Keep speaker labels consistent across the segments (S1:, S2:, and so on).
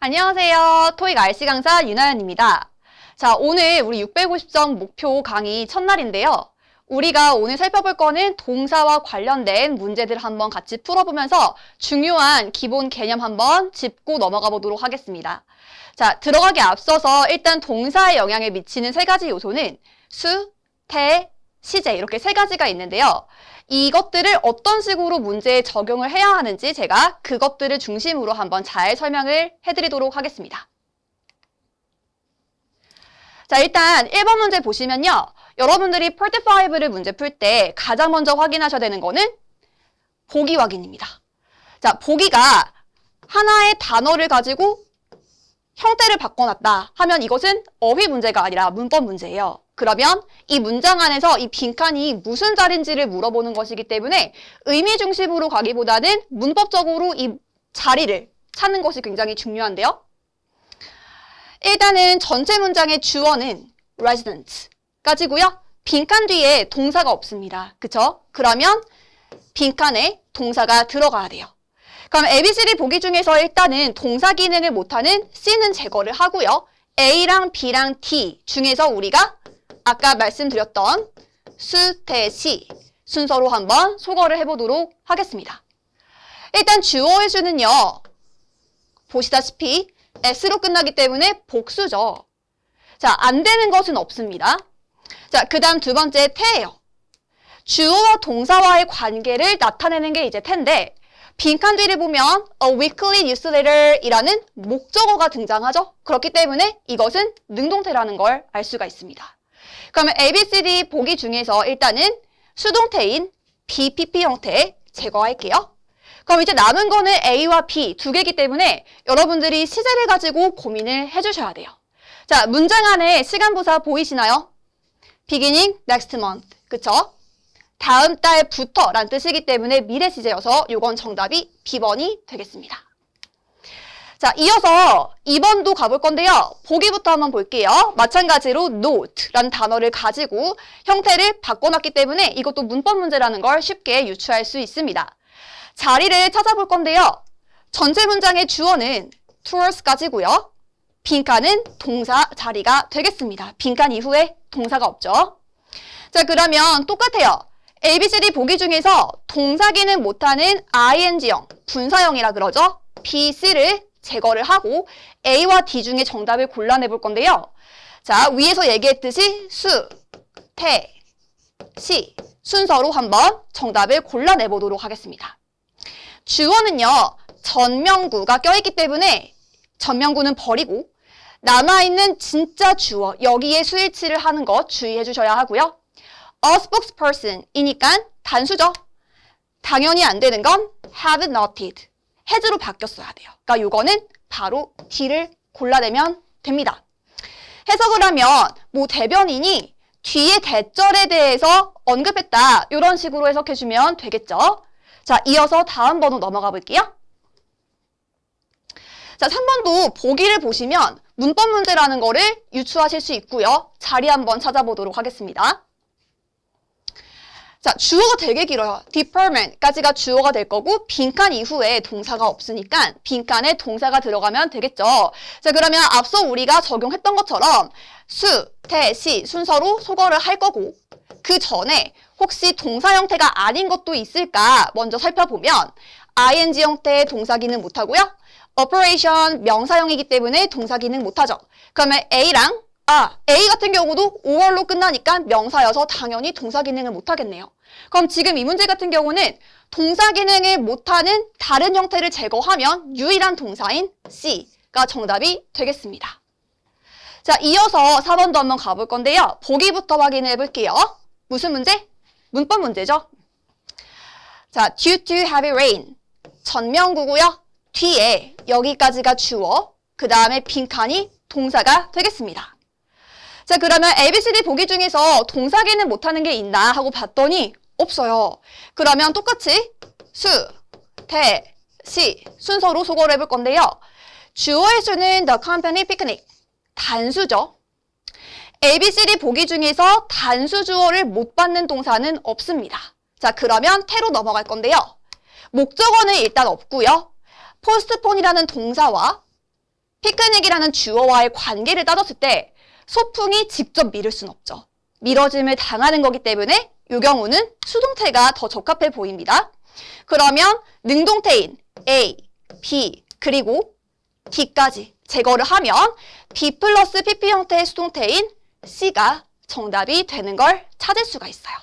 S1: 안녕하세요. 토익 RC 강사 윤하연입니다. 자, 오늘 우리 650점 목표 강의 첫날인데요. 우리가 오늘 살펴볼 거는 동사와 관련된 문제들 한번 같이 풀어보면서 중요한 기본 개념 한번 짚고 넘어가 보도록 하겠습니다. 자, 들어가기 앞서서 일단 동사의 영향을 미치는 세 가지 요소는 수, 태, 시제 이렇게 세 가지가 있는데요. 이것들을 어떤 식으로 문제에 적용을 해야 하는지 제가 그것들을 중심으로 한번 잘 설명을 해드리도록 하겠습니다. 자, 일단 1번 문제 보시면요. 여러분들이 Part 5를 문제 풀 때 가장 먼저 확인하셔야 되는 거는 보기 확인입니다. 자, 보기가 하나의 단어를 가지고 형태를 바꿔놨다 하면 이것은 어휘 문제가 아니라 문법 문제예요. 그러면 이 문장 안에서 이 빈칸이 무슨 자리인지를 물어보는 것이기 때문에 의미 중심으로 가기보다는 문법적으로 이 자리를 찾는 것이 굉장히 중요한데요. 일단은 전체 문장의 주어는 resident까지고요. 빈칸 뒤에 동사가 없습니다. 그쵸? 그러면 빈칸에 동사가 들어가야 돼요. 그럼 ABCD 보기 중에서 일단은 동사 기능을 못하는 C는 제거를 하고요. A랑 B랑 D 중에서 우리가 아까 말씀드렸던 수, 태, 시 순서로 한번 소거를 해보도록 하겠습니다. 일단 주어의 수는요. 보시다시피 S로 끝나기 때문에 복수죠. 자, 안 되는 것은 없습니다. 자, 그 다음 두 번째 태예요. 주어와 동사와의 관계를 나타내는 게 이제 태인데 빈칸 뒤를 보면 a weekly newsletter 이라는 목적어가 등장하죠. 그렇기 때문에 이것은 능동태라는 걸 알 수가 있습니다. 그러면 ABCD 보기 중에서 일단은 수동태인 BPP 형태 제거할게요. 그럼 이제 남은 거는 A와 B 두 개이기 때문에 여러분들이 시제를 가지고 고민을 해주셔야 돼요. 자, 문장 안에 시간부사 보이시나요? beginning next month. 그쵸? 다음 달부터 라는 뜻이기 때문에 미래 시제여서 이건 정답이 B번이 되겠습니다. 자, 이어서 2번도 가볼 건데요. 보기부터 한번 볼게요. 마찬가지로 note라는 단어를 가지고 형태를 바꿔놨기 때문에 이것도 문법 문제라는 걸 쉽게 유추할 수 있습니다. 자리를 찾아볼 건데요. 전체 문장의 주어는 towards까지고요. 빈칸은 동사 자리가 되겠습니다. 빈칸 이후에 동사가 없죠. 자, 그러면 똑같아요. ABCD 보기 중에서 동사기는 못하는 ing형, 분사형이라 그러죠. B, C를 제거를 하고 A와 D 중에 정답을 골라내 볼 건데요. 자, 위에서 얘기했듯이 수, 태, 시 순서로 한번 정답을 골라내 보도록 하겠습니다. 주어는요. 전명구가 껴있기 때문에 전명구는 버리고 남아있는 진짜 주어 여기에 수일치를 하는 것 주의해 주셔야 하고요. A spokesperson이니까 단수죠. 당연히 안 되는 건 have noted. has로 바뀌었어야 돼요. 그러니까 이거는 바로 D를 골라내면 됩니다. 해석을 하면 뭐 대변인이 뒤에 대절에 대해서 언급했다. 이런 식으로 해석해주면 되겠죠. 자, 이어서 다음 번호 넘어가 볼게요. 자, 3번도 보기를 보시면 문법 문제라는 거를 유추하실 수 있고요. 자리 한번 찾아보도록 하겠습니다. 자, 주어가 되게 길어요. department까지가 주어가 될 거고 빈칸 이후에 동사가 없으니까 빈칸에 동사가 들어가면 되겠죠. 자, 그러면 앞서 우리가 적용했던 것처럼 수, 태, 시 순서로 소거를 할 거고 그 전에 혹시 동사 형태가 아닌 것도 있을까 먼저 살펴보면 ing 형태의 동사기는 못하고요. operation 명사형이기 때문에 동사기는 못하죠. 그러면 A랑 아, A 같은 경우도 5월로 끝나니까 명사여서 당연히 동사 기능을 못하겠네요. 그럼 지금 이 문제 같은 경우는 동사 기능을 못하는 다른 형태를 제거하면 유일한 동사인 C가 정답이 되겠습니다. 자, 이어서 4번도 한번 가볼 건데요. 보기부터 확인해 볼게요. 무슨 문제? 문법 문제죠. 자, due to heavy rain. 전명구고요. 뒤에 여기까지가 주어, 그 다음에 빈칸이 동사가 되겠습니다. 자, 그러면 ABCD 보기 중에서 동사기는 못하는 게 있나 하고 봤더니 없어요. 그러면 똑같이 수, 태, 시 순서로 소거를 해볼 건데요. 주어의 수는 the company picnic. 단수죠. ABCD 보기 중에서 단수 주어를 못 받는 동사는 없습니다. 자, 그러면 태로 넘어갈 건데요. 목적어는 일단 없고요. 포스트폰이라는 동사와 피크닉이라는 주어와의 관계를 따졌을 때 소풍이 직접 밀을 순 없죠. 밀어짐을 당하는 거기 때문에 이 경우는 수동태가 더 적합해 보입니다. 그러면 능동태인 A, B, 그리고 D까지 제거를 하면 B 플러스 PP 형태의 수동태인 C가 정답이 되는 걸 찾을 수가 있어요.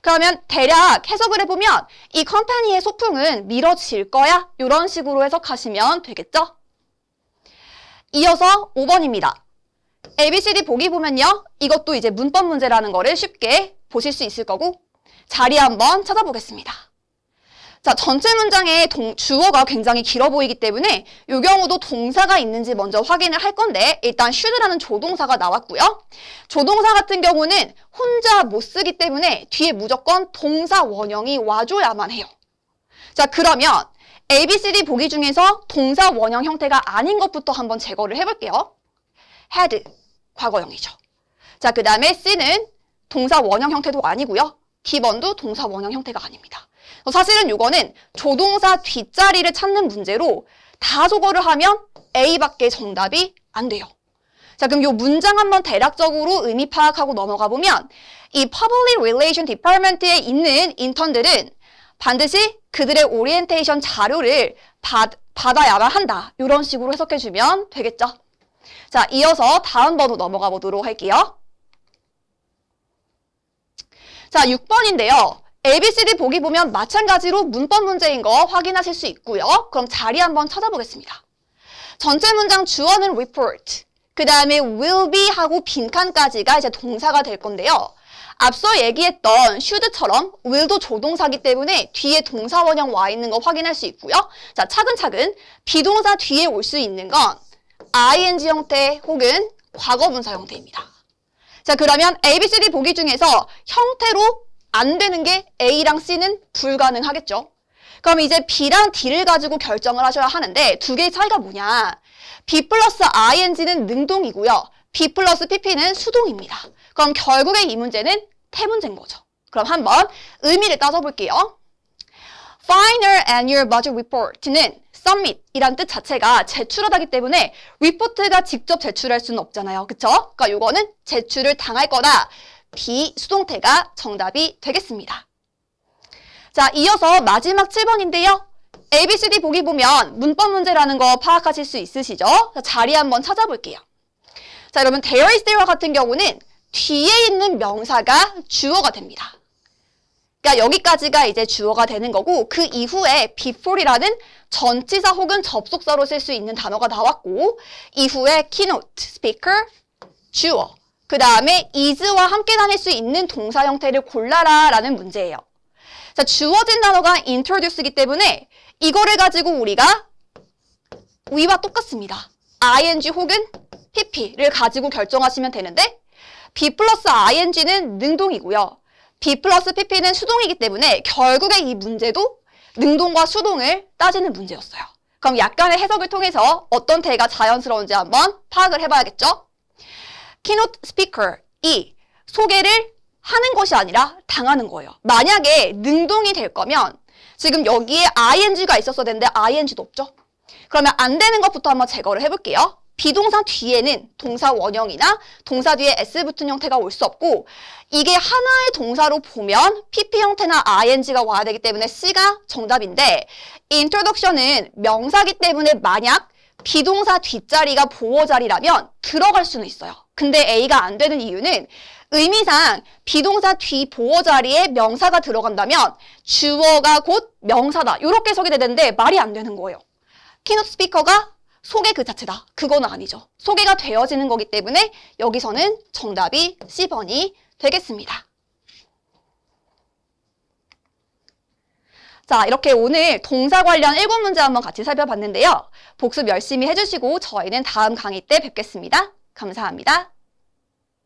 S1: 그러면 대략 해석을 해보면 이 컴퍼니의 소풍은 미뤄질 거야 이런 식으로 해석하시면 되겠죠? 이어서 5번입니다. ABCD 보기 보면요. 이것도 이제 문법 문제라는 거를 쉽게 보실 수 있을 거고 자리 한번 찾아보겠습니다. 자, 전체 문장의 동- 주어가 굉장히 길어 보이기 때문에 이 경우도 동사가 있는지 먼저 확인을 할 건데 일단 should라는 조동사가 나왔고요. 조동사 같은 경우는 혼자 못 쓰기 때문에 뒤에 무조건 동사 원형이 와줘야만 해요. 자, 그러면 ABCD 보기 중에서 동사 원형 형태가 아닌 것부터 한번 제거를 해볼게요. Had, 과거형이죠. 자, 그 다음에 C는 동사 원형 형태도 아니고요. D번도 동사 원형 형태가 아닙니다. 사실은 이거는 조동사 뒷자리를 찾는 문제로 다 저거를 하면 A밖에 정답이 안 돼요. 자, 그럼 이 문장 한번 대략적으로 의미 파악하고 넘어가 보면 이 Public Relation Department에 있는 인턴들은 반드시 그들의 오리엔테이션 자료를 받, 받아야만 한다. 이런 식으로 해석해 주면 되겠죠. 자, 이어서 다음 번으로 넘어가 보도록 할게요. 자, 6번인데요. ABCD 보기 보면 마찬가지로 문법 문제인 거 확인하실 수 있고요. 그럼 자리 한번 찾아보겠습니다. 전체 문장 주어는 report, 그 다음에 will be 하고 빈칸까지가 이제 동사가 될 건데요. 앞서 얘기했던 should처럼 will도 조동사기 때문에 뒤에 동사 원형 와 있는 거 확인할 수 있고요. 자, 차근차근 비동사 뒤에 올 수 있는 건 ing 형태 혹은 과거분사 형태입니다. 자, 그러면 ABCD 보기 중에서 형태로 안 되는 게 A랑 C는 불가능하겠죠. 그럼 이제 B랑 D를 가지고 결정을 하셔야 하는데 두 개의 차이가 뭐냐? B 플러스 ing는 능동이고요. B 플러스 pp는 수동입니다. 그럼 결국에 이 문제는 태문제인 거죠. 그럼 한번 의미를 따져볼게요. Final Annual Budget Report는 submit이란 뜻 자체가 제출하다기 때문에 리포트가 직접 제출할 수는 없잖아요. 그쵸? 그러니까 이거는 제출을 당할 거다. 비수동태가 정답이 되겠습니다. 자, 이어서 마지막 7번인데요. ABCD 보기 보면 문법 문제라는 거 파악하실 수 있으시죠? 자, 자리 한번 찾아볼게요. 자, 여러분 there is there와 같은 경우는 뒤에 있는 명사가 주어가 됩니다. 그러니까 여기까지가 이제 주어가 되는 거고 그 이후에 before이라는 전치사 혹은 접속사로 쓸 수 있는 단어가 나왔고 이후에 keynote, speaker, 주어 그 다음에 is와 함께 다닐 수 있는 동사 형태를 골라라 라는 문제예요. 자, 주어진 단어가 introduce이기 때문에 이거를 가지고 우리가 위와 똑같습니다. ing 혹은 pp를 가지고 결정하시면 되는데 b 플러스 ing는 능동이고요. B 플러스 pp는 수동이기 때문에 결국에 이 문제도 능동과 수동을 따지는 문제였어요. 그럼 약간의 해석을 통해서 어떤 태가 자연스러운지 한번 파악을 해봐야겠죠? keynote speaker이 소개를 하는 것이 아니라 당하는 거예요. 만약에 능동이 될 거면 지금 여기에 ing가 있었어야 되는데 ing도 없죠? 그러면 안 되는 것부터 한번 제거를 해볼게요. 비동사 뒤에는 동사 원형이나 동사 뒤에 s 붙은 형태가 올 수 없고 이게 하나의 동사로 보면 pp 형태나 ing가 와야 되기 때문에 c가 정답인데 introduction은 명사기 때문에 만약 비동사 뒷자리가 보호 자리라면 들어갈 수는 있어요. 근데 A가 안 되는 이유는 의미상 비동사 뒤 보호 자리에 명사가 들어간다면 주어가 곧 명사다. 이렇게 소개 되는데 말이 안 되는 거예요. 키노트 스피커가 소개 그 자체다. 그거는 아니죠. 소개가 되어지는 거기 때문에 여기서는 정답이 C번이 되겠습니다. 자, 이렇게 오늘 동사 관련 7문제 한번 같이 살펴봤는데요. 복습 열심히 해주시고 저희는 다음 강의 때 뵙겠습니다. 감사합니다.